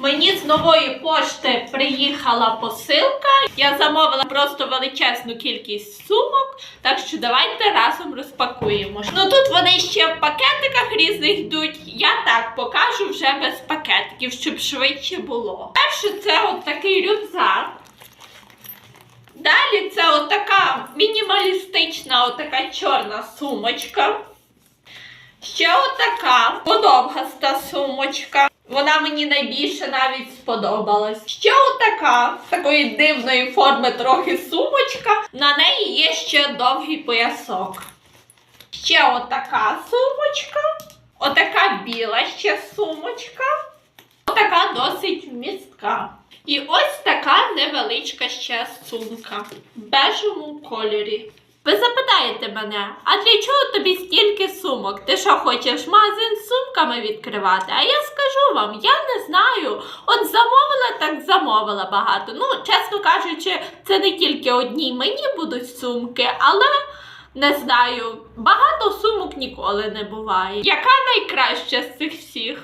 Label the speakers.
Speaker 1: Мені з нової пошти приїхала посилка. Я замовила просто величезну кількість сумок, так що давайте разом розпакуємо. Ну тут вони ще в пакетиках різних йдуть. Я так покажу вже без пакетиків, щоб швидше було. Перше, це от такий рюкзак. Далі це отака мінімалістична, отака чорна сумочка. Ще отака подовгаста сумочка. Вона мені найбільше навіть сподобалась. Ще отака такої дивної форми трохи сумочка. На неї є ще довгий поясок. Ще отака сумочка. Отака біла ще сумочка. Отака досить вмістка. І ось така невеличка ще сумка в бежевому кольорі. Ви запитаєте мене, а для чого тобі стільки сумок? Ти що хочеш магазин з сумками відкривати? А я скажу вам, я не знаю. От замовила, так замовила багато. Ну, чесно кажучи, це не тільки одні мені будуть сумки, але не знаю, багато сумок ніколи не буває. Яка найкраща з цих всіх?